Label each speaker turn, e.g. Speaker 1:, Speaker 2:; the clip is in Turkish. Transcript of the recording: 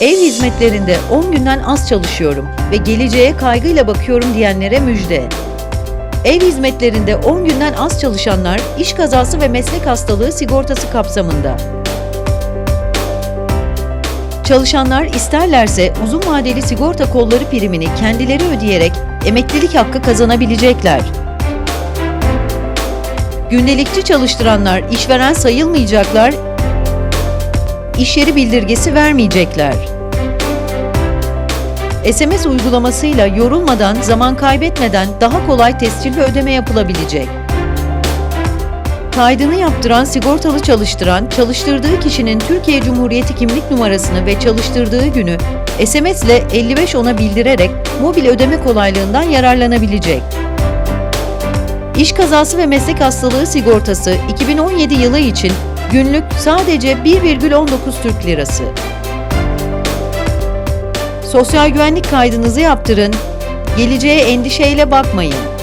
Speaker 1: Ev hizmetlerinde 10 günden az çalışıyorum ve geleceğe kaygıyla bakıyorum diyenlere müjde. Ev hizmetlerinde 10 günden az çalışanlar iş kazası ve meslek hastalığı sigortası kapsamında. Çalışanlar isterlerse uzun vadeli sigorta kolları primini kendileri ödeyerek emeklilik hakkı kazanabilecekler. Gündelikçi çalıştıranlar işveren sayılmayacaklar, iş yeri bildirgesi vermeyecekler. SMS uygulamasıyla yorulmadan, zaman kaybetmeden daha kolay tescil ve ödeme yapılabilecek. Kaydını yaptıran, sigortalı çalıştıran, çalıştırdığı kişinin Türkiye Cumhuriyeti kimlik numarasını ve çalıştırdığı günü SMS ile 55 ona bildirerek mobil ödeme kolaylığından yararlanabilecek. İş kazası ve meslek hastalığı sigortası 2017 yılı için günlük sadece 1,19 Türk Lirası. Sosyal güvenlik kaydınızı yaptırın, geleceğe endişeyle bakmayın.